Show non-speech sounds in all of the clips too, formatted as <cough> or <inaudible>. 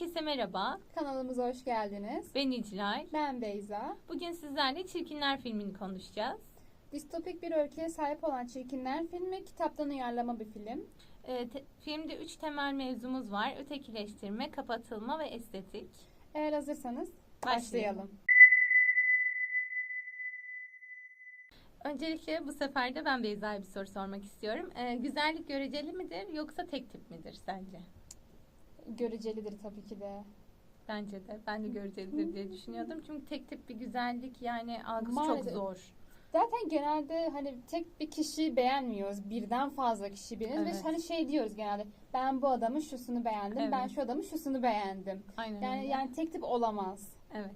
Herkese merhaba. Kanalımıza hoş geldiniz. Ben İclal. Ben Beyza. Bugün sizlerle Çirkinler filmini konuşacağız. Distopik bir öyküye sahip olan Çirkinler filmi kitaptan uyarlama bir film. Ee, te- filmde üç temel mevzumuz var. Ötekileştirme, kapatılma ve estetik. Eğer hazırsanız Başlayalım. başlayalım. Öncelikle bu sefer de ben Beyza'ya bir soru sormak istiyorum. Ee, güzellik göreceli midir yoksa tek tip midir sence? Görecelidir tabii ki de. Bence de. Ben de görecelidir diye düşünüyordum. Çünkü tek tip bir güzellik yani algısı Maalesef. çok zor. Zaten genelde hani tek bir kişi beğenmiyoruz. Birden fazla kişi beğenir Evet. ve hani şey diyoruz genelde. Ben bu adamın şusunu beğendim. Ben Evet. şu adamın şusunu beğendim. Aynen Yani öyle. yani tek tip olamaz. Evet.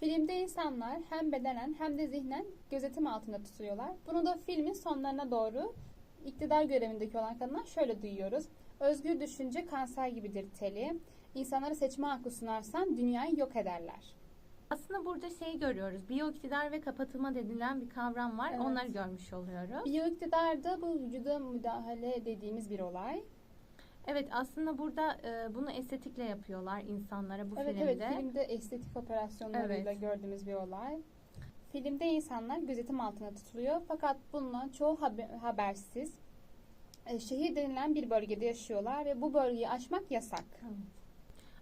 Filmde insanlar hem bedenen hem de zihnen gözetim altında tutuluyorlar. Bunu da filmin sonlarına doğru iktidar görevindeki olan kadınlar şöyle duyuyoruz. Özgür düşünce kanser gibidir teli. İnsanlara seçme hakkı sunarsan dünyayı yok ederler. Aslında burada şey görüyoruz. Biyo iktidar ve kapatılma denilen bir kavram var. Evet. Onları görmüş oluyoruz. Biyo iktidar da bu vücuda müdahale dediğimiz bir olay. Evet aslında burada e, bunu estetikle yapıyorlar insanlara bu evet filmde. evet filmde estetik operasyonlarıyla Evet. gördüğümüz bir olay. Filmde insanlar gözetim altında tutuluyor fakat bundan çoğu haber- habersiz. E, Şehir denilen bir bölgede yaşıyorlar ve bu bölgeyi aşmak yasak. Evet.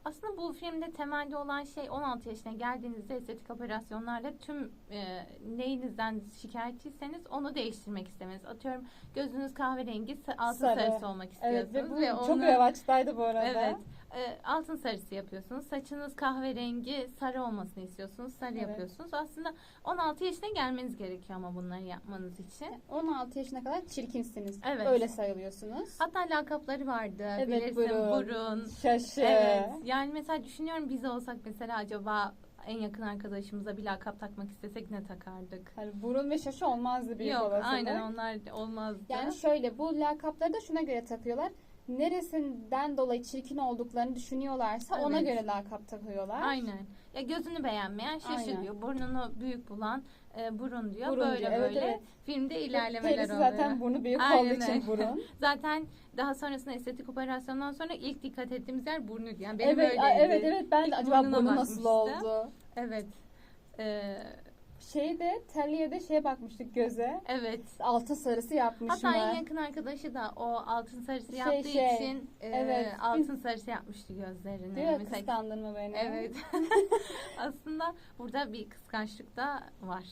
Aslında bu filmde temelde olan şey 16 yaşına geldiğinizde estetik operasyonlarla tüm e, neyinizden şikayetçiyseniz onu değiştirmek istemeniz. Atıyorum gözünüz kahverengi altın Sarı. sarısı olmak Evet istiyorsunuz. ve bu ve çok onu- revaçtaydı bu arada. Evet. E, altın sarısı yapıyorsunuz. Saçınız kahverengi sarı olmasını istiyorsunuz. Sarı Evet. yapıyorsunuz. Aslında 16 yaşına gelmeniz gerekiyor ama bunları yapmanız için. 16 yaşına kadar çirkinsiniz. Evet. Öyle sayılıyorsunuz. Hatta lakapları vardı. Evet, Bilirsin burun. burun. Şaşı. Evet. Yani mesela düşünüyorum biz olsak mesela acaba en yakın arkadaşımıza bir lakap takmak istesek ne takardık? Hani burun ve şaşı olmazdı büyük Yok olasılık. aynen onlar olmazdı. Yani şöyle bu lakapları da şuna göre takıyorlar. Neresinden dolayı çirkin olduklarını düşünüyorlarsa ona Evet. göre lakap takıyorlar. Aynen. Ya gözünü beğenmeyen şaşı Aynen. diyor. Burnunu büyük bulan e, burun diyor. Burun böyle diyor. Evet, böyle evet. filmde ilerlemeler Perisi oluyor. zaten burnu büyük Aynen olduğu için burun. <laughs> Zaten daha sonrasında estetik operasyondan sonra ilk dikkat ettiğimiz yer burnuydu. Yani benim evet, öyleydi. evet evet ben de acaba burnu nasıl oldu? Evet. Ee, Şeyde Terliye'de şeye bakmıştık göze. evet. Altın sarısı yapmış Hatta mı? en yakın arkadaşı da o altın sarısı Şey, yaptığı şey, için e, evet. altın sarısı yapmıştı gözlerini. Diyor ya Mesela- kıskandın mı beni? Evet. <laughs> Aslında burada bir kıskançlık da var.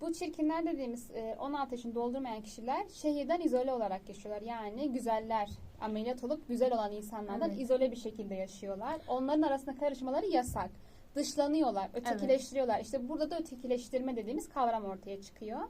Bu çirkinler dediğimiz e, 16 yaşını doldurmayan kişiler şehirden izole olarak yaşıyorlar. Yani güzeller ameliyat olup güzel olan insanlardan Evet. izole bir şekilde yaşıyorlar. Onların arasında karışmaları yasak. Dışlanıyorlar, ötekileştiriyorlar. İşte burada da ötekileştirme dediğimiz kavram ortaya çıkıyor.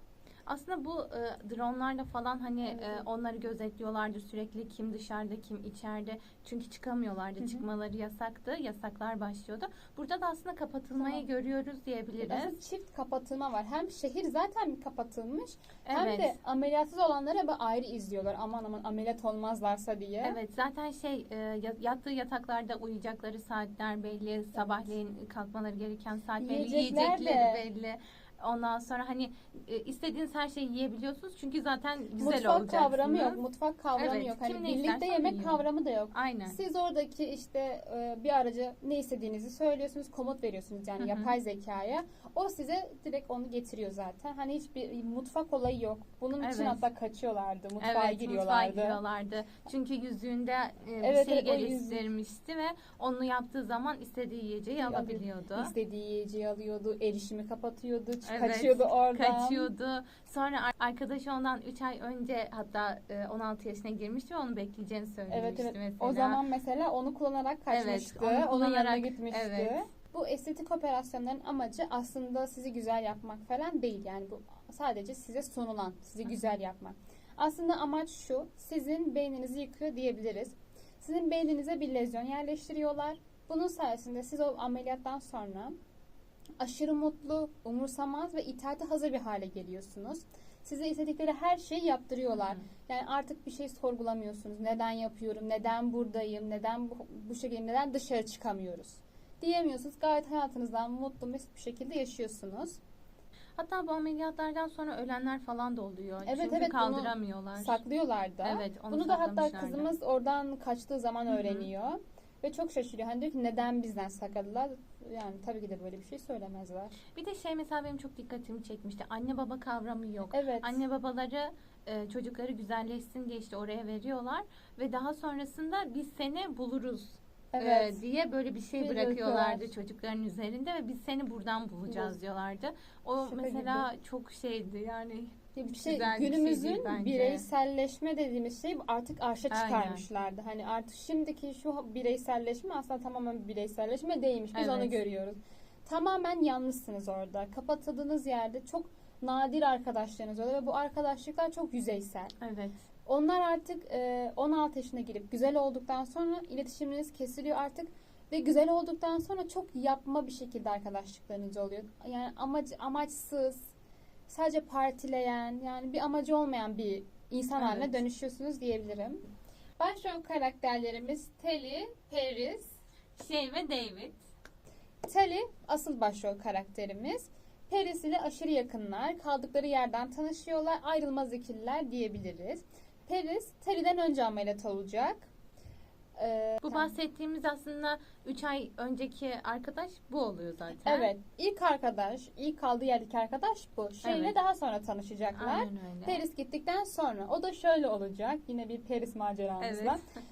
Aslında bu e, dronlarla falan hani Evet, e, evet. onları gözetliyorlardı sürekli kim dışarıda kim içeride çünkü çıkamıyorlardı Hı hı. çıkmaları yasaktı yasaklar başlıyordu. Burada da aslında kapatılmayı Tamam. görüyoruz diyebiliriz. Aslında çift kapatılma var. Hem şehir zaten kapatılmış hem Evet. de ameliyatsız olanları bir ayrı izliyorlar. Aman aman ameliyat olmazlarsa diye. Evet zaten şey e, ya- yattığı yataklarda uyuyacakları saatler belli, sabahleyin kalkmaları gereken saat belli, Yiyecekler yiyecekleri de. belli. Ondan sonra hani e, istediğiniz her şeyi yiyebiliyorsunuz çünkü zaten güzel Mutfak olacaksınız. kavramı yok. Mutfak kavramı Evet, yok. Hani ne birlikte isterse yemek yiyor. kavramı da yok. Aynen. Siz oradaki işte e, bir araca ne istediğinizi söylüyorsunuz, komut veriyorsunuz yani Hı hı. yapay zekaya. O size direkt onu getiriyor zaten. Hani hiçbir mutfak olayı yok. Bunun için Evet. hatta kaçıyorlardı, mutfağa evet, giriyorlardı. mutfağa giriyorlardı. Çünkü yüzüğünde e, Evet, bir şey evet, o yüzük. geliştirmişti ve onu yaptığı zaman istediği yiyeceği alabiliyordu. İstediği yiyeceği alıyordu, erişimi kapatıyordu, Evet, kaçıyordu oradan. Kaçıyordu. Sonra ar- arkadaşı ondan 3 ay önce hatta e, 16 yaşına girmişti ve onu bekleyeceğini söylemişti Evet evet. mesela. O zaman mesela onu kullanarak kaçmıştı. onu Onun yanına kullanarak, gitmişti. evet. Bu estetik operasyonların amacı aslında sizi güzel yapmak falan değil. Yani bu sadece size sunulan, sizi güzel yapmak. Aslında amaç şu, sizin beyninizi yıkıyor diyebiliriz. Sizin beyninize bir lezyon yerleştiriyorlar. Bunun sayesinde siz o ameliyattan sonra aşırı mutlu, umursamaz ve itaate hazır bir hale geliyorsunuz. Size istedikleri her şeyi yaptırıyorlar. Hı. Yani artık bir şey sorgulamıyorsunuz. Neden yapıyorum? Neden buradayım? Neden bu, bu şekilde neden dışarı çıkamıyoruz? Diyemiyorsunuz. Gayet hayatınızdan mutlu mesut bir şekilde yaşıyorsunuz. Hatta bu ameliyatlardan sonra ölenler falan da oluyor. Evet, Çünkü evet, kaldıramıyorlar. Saklıyorlar da. Evet, onu Bunu da hatta kızımız oradan kaçtığı zaman Hı hı. Ve çok şaşırıyor. Hani diyor ki neden bizden sakladılar? Yani tabii ki de böyle bir şey söylemezler. Bir de şey mesela benim çok dikkatimi çekmişti. Anne baba kavramı yok. Evet. Anne babaları e, çocukları güzelleşsin diye işte oraya veriyorlar ve daha sonrasında biz seni buluruz evet. e, diye böyle bir şey bırakıyorlardı bırakıyorlar. çocukların üzerinde ve biz seni buradan bulacağız diyorlardı. O Şaka mesela çok şeydi yani. Şey, güzel bir şey günümüzün değil bence. bireyselleşme dediğimiz şey artık arşa Aynen. çıkarmışlardı. Hani artık şimdiki şu bireyselleşme aslında tamamen bir bireyselleşme değilmiş. Biz onu Evet. görüyoruz. Tamamen yalnızsınız orada. Kapatıldığınız yerde çok nadir arkadaşlarınız oluyor ve bu arkadaşlıklar çok yüzeysel. Evet. Onlar artık e, 16 yaşına girip güzel olduktan sonra iletişiminiz kesiliyor artık ve güzel olduktan sonra çok yapma bir şekilde arkadaşlıklarınız oluyor. Yani amaç amaçsız, sadece partileyen, yani bir amacı olmayan bir insan haline Evet. dönüşüyorsunuz diyebilirim. Başrol karakterlerimiz Telly, Paris. Şey ve David. Telly asıl başrol karakterimiz. Paris ile aşırı yakınlar. Kaldıkları yerden tanışıyorlar. Ayrılmaz ikililer diyebiliriz. Paris Telly'den önce ameliyat olacak. Ee, Bu bahsettiğimiz aslında 3 ay önceki arkadaş bu oluyor zaten. Evet. ilk arkadaş, ilk kaldığı yerdeki arkadaş bu. Şeyle Evet. daha sonra tanışacaklar. Aynen öyle. Paris gittikten sonra o da şöyle olacak. Yine bir Paris maceramızla. Evet. <laughs>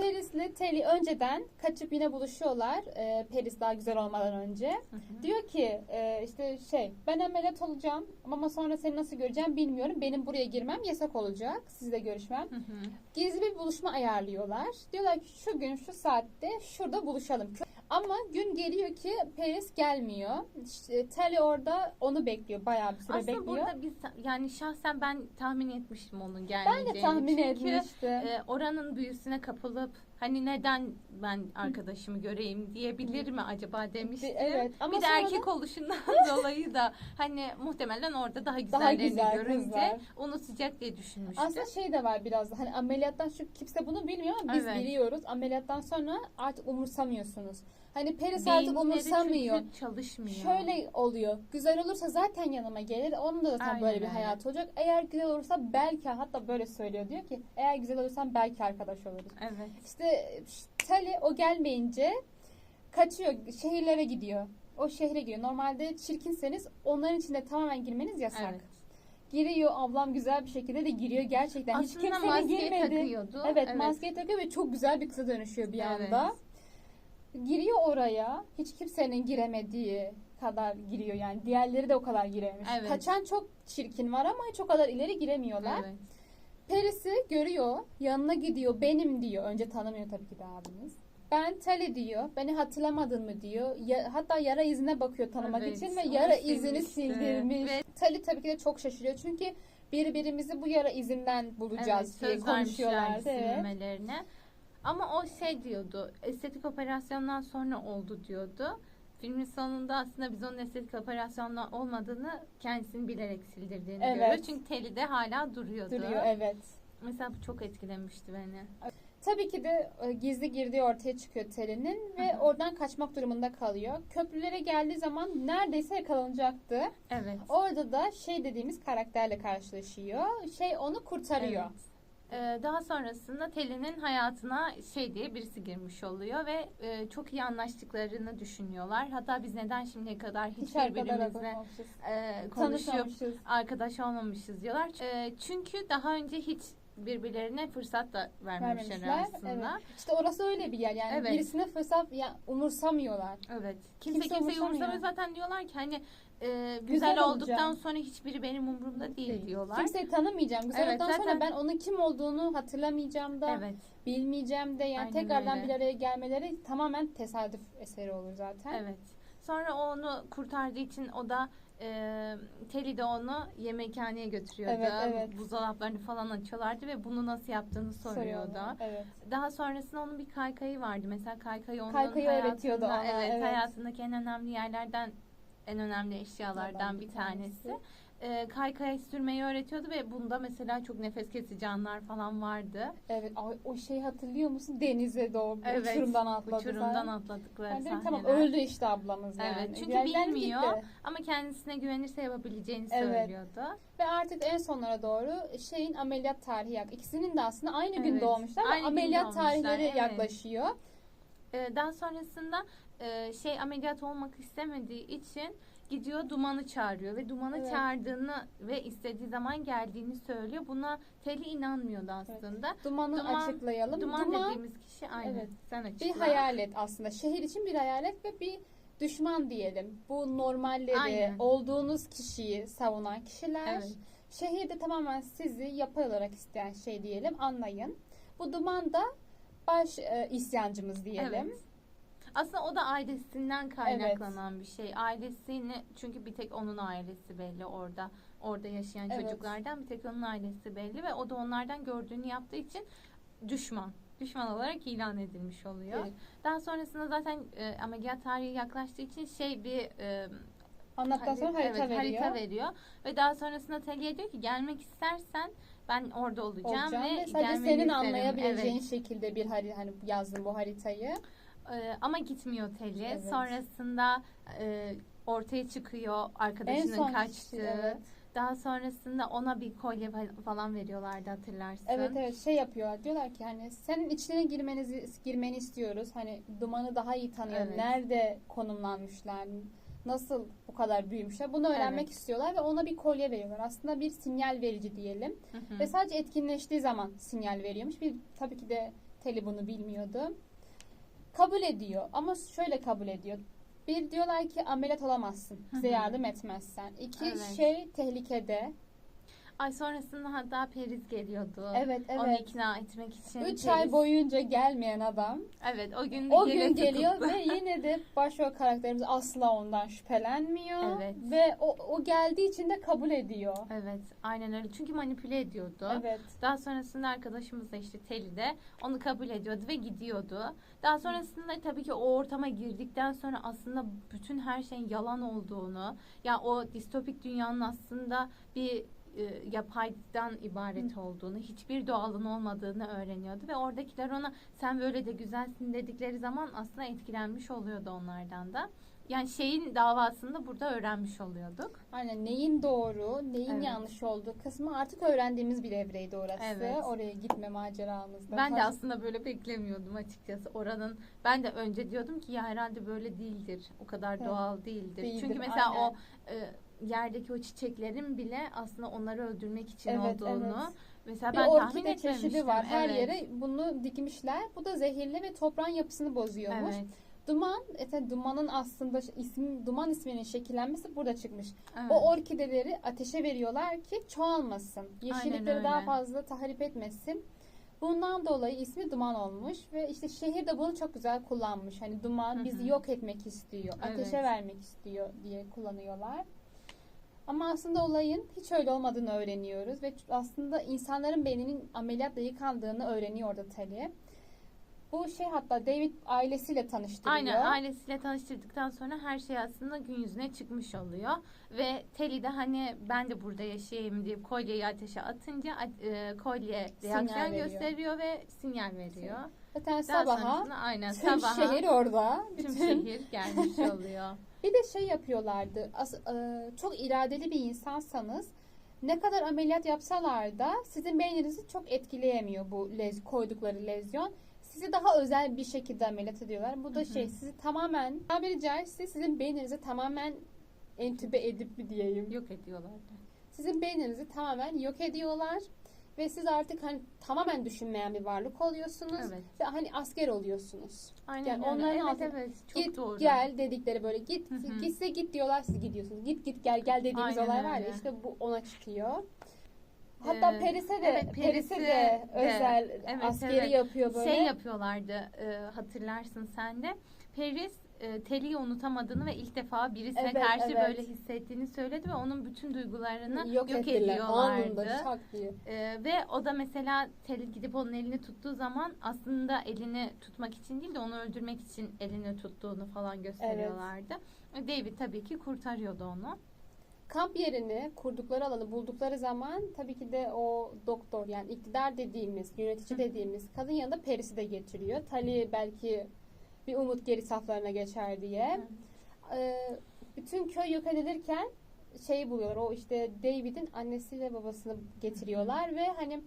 Paris'le Telly önceden kaçıp yine buluşuyorlar. Ee, Paris daha güzel olmadan önce. Hı hı. Diyor ki e, işte şey ben ameliyat olacağım ama sonra seni nasıl göreceğim bilmiyorum. Benim buraya girmem yasak olacak. Sizle görüşmem. Hı hı. Gizli bir buluşma ayarlıyorlar. Diyorlar ki şu gün şu saatte şurada buluşalım. Ama gün geliyor ki Paris gelmiyor. İşte Telly orada onu bekliyor. Bayağı bir süre Aslında bekliyor. burada biz yani şahsen ben tahmin etmiştim onun ben gelmeyeceğini. de tahmin Çünkü etmiştim. e, oranın büyüsüne kapılıp hani neden ben arkadaşımı göreyim diyebilir mi acaba demiştim. evet ama bir de erkek oluşundan <laughs> dolayı da hani muhtemelen orada daha Daha güzellerini güzel görünce kızlar. unutacak diye düşünmüştüm. Aslında şey de var biraz da hani ameliyattan şu kimse bunu bilmiyor ama biz Evet. biliyoruz. Ameliyattan sonra artık umursamıyorsunuz. Hani Paris Beyinleri artık umursamıyor. çünkü çalışmıyor. Şöyle oluyor. Güzel olursa zaten yanıma gelir. Onun da zaten Aynen böyle bir öyle. hayat olacak. Eğer güzel olursa belki hatta böyle söylüyor diyor ki eğer güzel olursam belki arkadaş oluruz. Evet. İşte Tali o gelmeyince kaçıyor. Şehirlere gidiyor. O şehre gidiyor. Normalde çirkinseniz onların içinde tamamen girmeniz yasak. Evet. Giriyor ablam güzel bir şekilde de giriyor gerçekten. Hiç Aslında kimsenin maskeyi girmedi. takıyordu. Evet, maskeyi takıyor ve çok güzel bir kıza dönüşüyor bir Evet. Giriyor oraya. Hiç kimsenin giremediği kadar giriyor yani. Diğerleri de o kadar girememiş. Evet. Kaçan çok çirkin var ama hiç o kadar ileri giremiyorlar. Evet. Paris'i görüyor. Yanına gidiyor. Benim diyor. Önce tanımıyor tabii ki de abiniz. Ben Tali diyor. Beni hatırlamadın mı diyor. Ya- hatta yara izine bakıyor tanımak Evet, için ve yara izini sildirmiş. Ve- Tali tabii ki de çok şaşırıyor. Çünkü birbirimizi bu yara izinden bulacağız Evet, diye konuşuyorlardı. Evet. Ama o şey diyordu, estetik operasyondan sonra oldu diyordu. Filmin sonunda aslında biz onun estetik operasyonla olmadığını kendisini bilerek sildirdiğini Evet. görüyoruz. Çünkü teli de hala duruyordu. Duruyor evet. Mesela bu çok etkilemişti beni. Tabii ki de e, gizli girdiği ortaya çıkıyor Tali'nin ve Hı hı. oradan kaçmak durumunda kalıyor. Köprülere geldiği zaman neredeyse yakalanacaktı. Evet. Orada da şey dediğimiz karakterle karşılaşıyor. Şey onu kurtarıyor. Evet. Ee, daha sonrasında Teli'nin hayatına şey diye birisi girmiş oluyor ve e, çok iyi anlaştıklarını düşünüyorlar. Hatta biz neden şimdiye kadar hiç, Hiç birbirimizle e, konuşup arkadaş olmamışız diyorlar. E, çünkü daha önce hiç birbirlerine fırsat da vermemişler, Vermemişler. aslında. Evet. İşte orası öyle bir yer. Yani Evet. birisine fırsat ya, umursamıyorlar. Evet. Kimse, Kimse kimseyi umursamıyor. umursamıyor. Zaten diyorlar ki hani e, güzel, Güzel olduktan olacağım. sonra hiçbiri benim umurumda değil, Değil. diyorlar. Kimseyi tanımayacağım. Güzel Evet, olduktan zaten- sonra ben onun kim olduğunu hatırlamayacağım da, Evet. bilmeyeceğim de. Yani Aynen tekrardan öyle. bir araya gelmeleri tamamen tesadüf eseri olur zaten. Evet. Sonra o onu kurtardığı için o da e, Teli de onu yemekhaneye götürüyordu. Evet, evet. Buzdolaplarını falan açıyorlardı ve bunu nasıl yaptığını soruyordu. Soruyorlar. Evet. Daha sonrasında onun bir kaykayı vardı. Mesela kaykayı onun Kaykayı hayatında, öğretiyordu ona, Evet, evet. hayatındaki en önemli yerlerden en önemli eşyalardan bir tanesi. E, kaykaya sürmeyi öğretiyordu ve bunda mesela çok nefes kesici anlar falan vardı. Evet. Ay, o şeyi hatırlıyor musun? Denize doğru. Evet, Uçurumdan atladı. Uçurumdan falan. atladıkları dedim sahneler. tamam öldü işte ablamız yani. Evet, çünkü Yerden bilmiyor. gitti. Ama kendisine güvenirse yapabileceğini Evet. söylüyordu. Ve artık en sonlara doğru şeyin ameliyat tarihi yak. İkisinin de aslında aynı gün Evet, doğmuşlar ama aynı gün ameliyat doğmuşlar, tarihleri evet. yaklaşıyor. Ee, daha sonrasında e, şey ameliyat olmak istemediği için gidiyor Duman'ı çağırıyor ve Duman'ı Evet. çağırdığını ve istediği zaman geldiğini söylüyor. Buna Teli inanmıyordu aslında. Dumanı Duman- açıklayalım. Duman, Duman dediğimiz kişi aynı. Evet. Sen açıkla. bir hayalet aslında. Şehir için bir hayalet ve bir düşman diyelim. Bu normalleri, Aynen. olduğunuz kişiyi savunan kişiler. Evet. Şehirde tamamen sizi yapay olarak isteyen şey diyelim. Anlayın. Bu duman da baş e, isyancımız diyelim. Evet. Aslında o da ailesinden kaynaklanan bir şey. Ailesini çünkü bir tek onun ailesi belli orada. Orada yaşayan Evet. çocuklardan bir tek onun ailesi belli ve o da onlardan gördüğünü yaptığı için düşman. Düşman olarak ilan edilmiş oluyor. Evet. Daha sonrasında zaten e, ameliyat tarihi yaklaştığı için şey bir e, Anlattıktan sonra Harita- evet, veriyor. harita veriyor. Ve daha sonrasında Tali'ye diyor ki gelmek istersen ben orada olacağım, Olacağım ve, ve sadece senin isterim. anlayabileceğin Evet. şekilde bir harita hani yazdım bu haritayı. Ee, ama gitmiyor Teli. Evet. Sonrasında e, ortaya çıkıyor arkadaşının son kaçtığı. kişi, evet. Daha sonrasında ona bir kolye fa- falan veriyorlardı hatırlarsın. Evet evet şey yapıyorlar. Diyorlar ki hani senin içine girmenizi girmeni istiyoruz. Hani dumanı daha iyi tanıyalım. Evet. Nerede konumlanmışlar? Nasıl bu kadar büyümüşler? Bunu öğrenmek Evet. istiyorlar ve ona bir kolye veriyorlar. Aslında bir sinyal verici diyelim. Hı hı. Ve sadece etkinleştiği zaman sinyal veriyormuş. Bir tabii ki de Teli bunu bilmiyordu. Kabul ediyor ama şöyle kabul ediyor. Bir diyorlar ki ameliyat olamazsın. Bize yardım etmezsen. İki Evet. şey tehlikede. Ay sonrasında hatta Periz geliyordu. Evet Onu evet. ikna etmek için. Üç Periz- ay boyunca gelmeyen adam Evet o gün o gün geliyor ve <laughs> yine de başrol karakterimiz asla ondan şüphelenmiyor. Evet. Ve o, o geldiği için de kabul ediyor. Evet aynen öyle. Çünkü manipüle ediyordu. Evet. Daha sonrasında arkadaşımız da işte Teli de onu kabul ediyordu ve gidiyordu. Daha sonrasında tabii ki o ortama girdikten sonra aslında bütün her şeyin yalan olduğunu, ya o distopik dünyanın aslında bir e, yapaydan ibaret olduğunu, hiçbir doğalın olmadığını öğreniyordu ve oradakiler ona sen böyle de güzelsin dedikleri zaman aslında etkilenmiş oluyordu onlardan da. Yani şeyin davasını da burada öğrenmiş oluyorduk. Aynen neyin doğru, neyin Evet. yanlış olduğu kısmı artık öğrendiğimiz bir evreydi orası. Evet. Oraya gitme maceramızda. Ben de aslında böyle beklemiyordum açıkçası. Oranın ben de önce diyordum ki ya herhalde böyle değildir. O kadar Evet. doğal değildir. Değildir, Çünkü mesela aynen. o e, yerdeki o çiçeklerin bile aslında onları öldürmek için Evet, olduğunu evet. mesela bir ben tahmin orkide etmemiştim. çeşidi var. Her Evet, yere bunu dikmişler. Bu da zehirli ve toprağın yapısını bozuyormuş. Evet. Duman, ete dumanın aslında ismi, duman isminin şekillenmesi burada çıkmış. evet. O orkideleri ateşe veriyorlar ki çoğalmasın. Yeşillikleri daha fazla tahrip etmesin. Bundan dolayı ismi duman olmuş ve işte şehir de bunu çok güzel kullanmış. Hani duman Hı hı. bizi yok etmek istiyor, ateşe Evet. vermek istiyor diye kullanıyorlar. Ama aslında olayın hiç öyle olmadığını öğreniyoruz ve aslında insanların beyninin ameliyatla yıkandığını öğreniyor orada Tali. Bu şey hatta David ailesiyle tanıştırıyor. Aynen ailesiyle tanıştırdıktan sonra her şey aslında gün yüzüne çıkmış oluyor. Ve Teli de hani ben de burada yaşayayım deyip kolyeyi ateşe atınca e, kolye reaksiyon gösteriyor ve sinyal veriyor. Zaten Daha sabaha aynen tüm sabaha şehir orada. tüm Bütün şehir gelmiş <laughs> oluyor. Bir de şey yapıyorlardı. As, e, çok iradeli bir insansanız ne kadar ameliyat yapsalar da sizin beyninizi çok etkileyemiyor bu lez, koydukları lezyon. Sizi daha özel bir şekilde ameliyat ediyorlar. Bu da şey sizi tamamen tabiri caizse sizin beyninizi tamamen entübe edip mi diyeyim. Yok ediyorlardı. Sizin beyninizi tamamen yok ediyorlar ve siz artık hani tamamen düşünmeyen bir varlık oluyorsunuz Evet. ve hani asker oluyorsunuz. Aynen Yani öyle. onların evet altında- evet çok git doğru. gel dedikleri böyle git Hı hı. gitse git diyorlar siz gidiyorsunuz. Git git gel gel dediğimiz Aynen olay var ya öyle. işte bu ona çıkıyor. Hatta Ee, Peris'e de evet, Peris'e Peris'e de de, özel evet, askeri evet. yapıyor böyle. Şey yapıyorlardı e, hatırlarsın sen de. Paris e, Teli'yi unutamadığını ve ilk defa birisine Evet, karşı evet. böyle hissettiğini söyledi ve onun bütün duygularını yok, ettiler ediyorlardı. anında şak diye. E, ve o da mesela Teli gidip onun elini tuttuğu zaman aslında elini tutmak için değil de onu öldürmek için elini tuttuğunu falan gösteriyorlardı. David tabii ki kurtarıyordu onu. Kamp yerini kurdukları alanı buldukları zaman tabii ki de o doktor yani iktidar dediğimiz, yönetici dediğimiz kadın yanında Peris'i de getiriyor. Tali belki bir umut geri saflarına geçer diye. Ee, bütün köy yok edilirken şeyi buluyorlar. O işte David'in annesiyle babasını getiriyorlar ve hani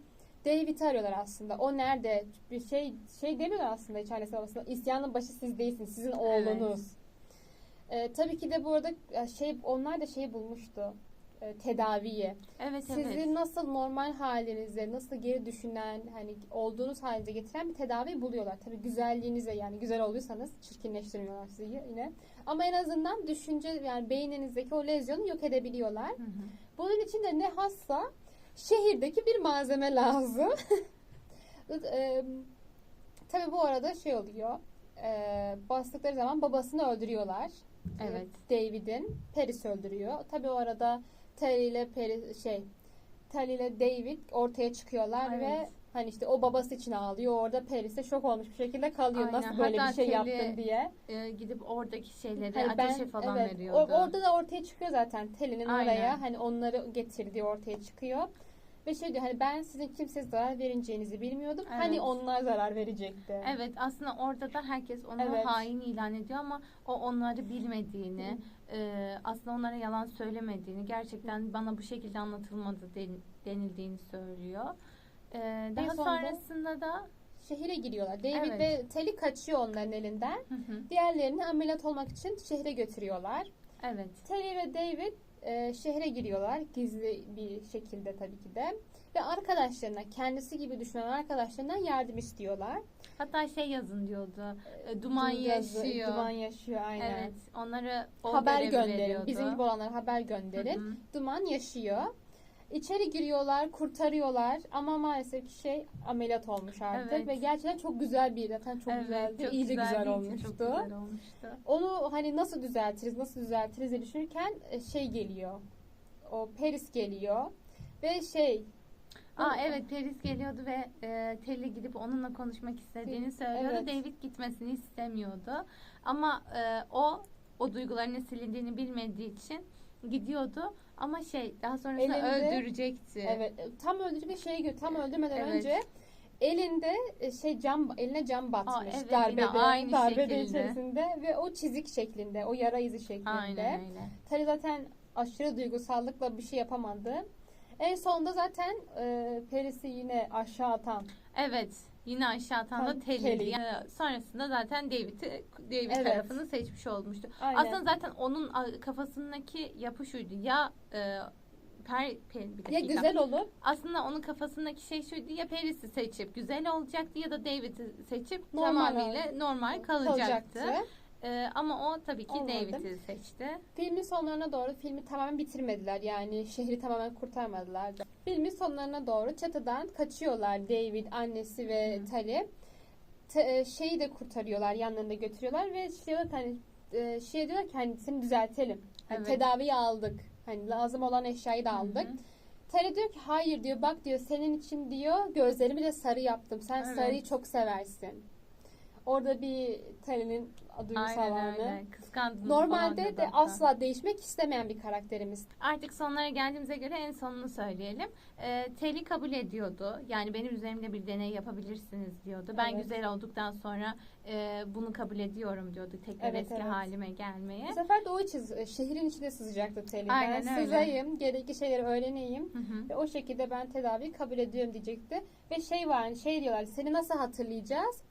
David'i arıyorlar aslında. O nerede? Bir şey şey demiyorlar aslında hiç annesi babasına. İsyanın başı siz değilsiniz. Sizin oğlunuz. Ee, tabii ki de bu arada e, şey onlar da şeyi bulmuştu. e, tedaviyi. Evet Sizi evet. nasıl normal halinize, nasıl geri düşünen, hani olduğunuz halinize getiren bir tedavi buluyorlar. Tabii güzelliğinize yani güzel olduysanız çirkinleştirmiyorlar sizi yine. Ama en azından düşünce yani beyninizdeki o lezyonu yok edebiliyorlar. Hı hı. Bunun için de ne hassa şehirdeki bir malzeme lazım. Eee, <laughs> Tabii bu arada şey oluyor. eee, bastıkları zaman babasını öldürüyorlar. Evet. David'in. Paris öldürüyor. Tabii o arada Terry ile Paris şey Terry ile David ortaya çıkıyorlar Evet. ve hani işte o babası için ağlıyor. Orada Paris de şok olmuş bir şekilde kalıyor. Aynen. Nasıl böyle Hatta bir şey Terry- yaptın diye. Ee, gidip oradaki şeyleri Hani ben- ateşe falan evet, veriyordu. o- orada da ortaya çıkıyor zaten Telly'nin oraya hani onları getirdiği ortaya çıkıyor. Ve şey diyor hani ben sizin kimseye zarar vereceğinizi bilmiyordum. Evet. Hani onlar zarar verecekti. Evet aslında orada da herkes onu Evet. hain ilan ediyor ama o onları bilmediğini, e, aslında onlara yalan söylemediğini, gerçekten bana bu şekilde anlatılmadı den- denildiğini söylüyor. E, daha sonunda- sonrasında da Şehire giriyorlar. David Evet. ve Telly kaçıyor onların elinden. Hı hı, Diğerlerini ameliyat olmak için şehre götürüyorlar. evet Telly ve David e, şehre giriyorlar. Gizli bir şekilde tabii ki de. Ve arkadaşlarına, kendisi gibi düşünen arkadaşlarından yardım istiyorlar. hatta şey yazın diyordu. e, duman Yazı- yaşıyor. Duman yaşıyor aynen. Evet, onları o haber gönderin. Bizim gibi olanlara haber gönderin. Hı hı. Duman yaşıyor. İçeri giriyorlar, kurtarıyorlar ama maalesef ki şey ameliyat olmuş artık Evet. ve gerçekten çok güzel bir zaten çok Evet, güzeldi. çok İyice güzel güzeldi, olmuştu. Çok güzel olmuştu. Onu hani nasıl düzeltiriz, nasıl düzeltiriz diye düşünürken e, şey geliyor. O Paris geliyor ve şey Aa evet Paris geliyordu ve e, Telly gidip onunla konuşmak istediğini söylüyordu. Evet. David gitmesini istemiyordu. Ama e, o o duygularının silindiğini bilmediği için gidiyordu. Ama şey daha sonrasında Elinde- öldürecekti. evet e, tam öldürecek gö- tam öldürmeden Evet. önce elinde e, şey cam eline cam batmış evet, darbede yine aynı darbede şekilde. içerisinde ve o çizik şeklinde o yara izi şeklinde. Aynen öyle. Terry zaten aşırı duygusallıkla bir şey yapamadı. En sonunda zaten e, Paris'i yine aşağı atan Evet. Yine aşağı atan da. Telly. Yani sonrasında zaten David'i David Evet. tarafını seçmiş olmuştu. Aynen. Aslında zaten onun kafasındaki yapı şuydu. Ya e, per, per, bir ya güzel olup Aslında onun kafasındaki şey şuydu ya Paris'i seçip güzel olacaktı ya da David'i seçip Normal tamamıyla normal kalacaktı. Ee, ama o tabii ki Olmadı. David'i seçti. Filmin sonlarına doğru filmi tamamen bitirmediler. Yani şehri tamamen kurtarmadılar. Filmin sonlarına doğru çatıdan kaçıyorlar David, annesi ve Hı. Tali. Te- e, şeyi de kurtarıyorlar, yanlarında götürüyorlar ve şey hani e, şey diyorlar ki hani seni düzeltelim. Hani Evet. tedaviyi aldık. Hani lazım olan eşyayı da aldık. Hı hı. Tali diyor ki hayır diyor bak diyor senin için diyor gözlerimi de sarı yaptım. Sen Evet. sarıyı çok seversin. Orada bir Tali'nin duygusal Aynen anı. öyle. Kıskandınız Normalde de hatta. asla değişmek istemeyen bir karakterimiz. Artık sonlara geldiğimize göre en sonunu söyleyelim. Ee, Telly kabul ediyordu. Yani benim üzerimde bir deney yapabilirsiniz diyordu. Ben Evet. güzel olduktan sonra e, bunu kabul ediyorum diyordu. Tekrar Evet, eski evet. halime gelmeye. Bu sefer de o için şehrin içine sızacaktı Telly. Aynen ben öyle. sızayım, gerekli şeyleri öğreneyim. Hı hı. Ve o şekilde ben tedaviyi kabul ediyorum diyecekti. Ve şey var, şey diyorlar, seni nasıl hatırlayacağız?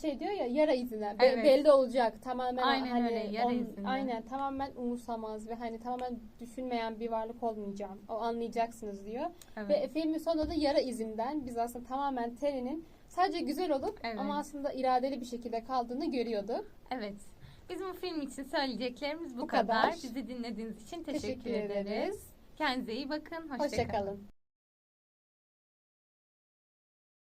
Şey diyor ya yara izinden Be- Evet. belli olacak tamamen Aynen hani öyle, yara izinden. aynen tamamen umursamaz ve hani tamamen düşünmeyen bir varlık olmayacağım o anlayacaksınız diyor Evet. ve filmin sonunda da yara izinden biz aslında tamamen Terry'nin sadece güzel olup Evet. ama aslında iradeli bir şekilde kaldığını görüyorduk. Evet. Bizim bu film için söyleyeceklerimiz bu, Bu kadar. kadar. Bizi dinlediğiniz için teşekkür, ederiz. Kendinize iyi bakın. Hoşçakalın. Hoşçakalın.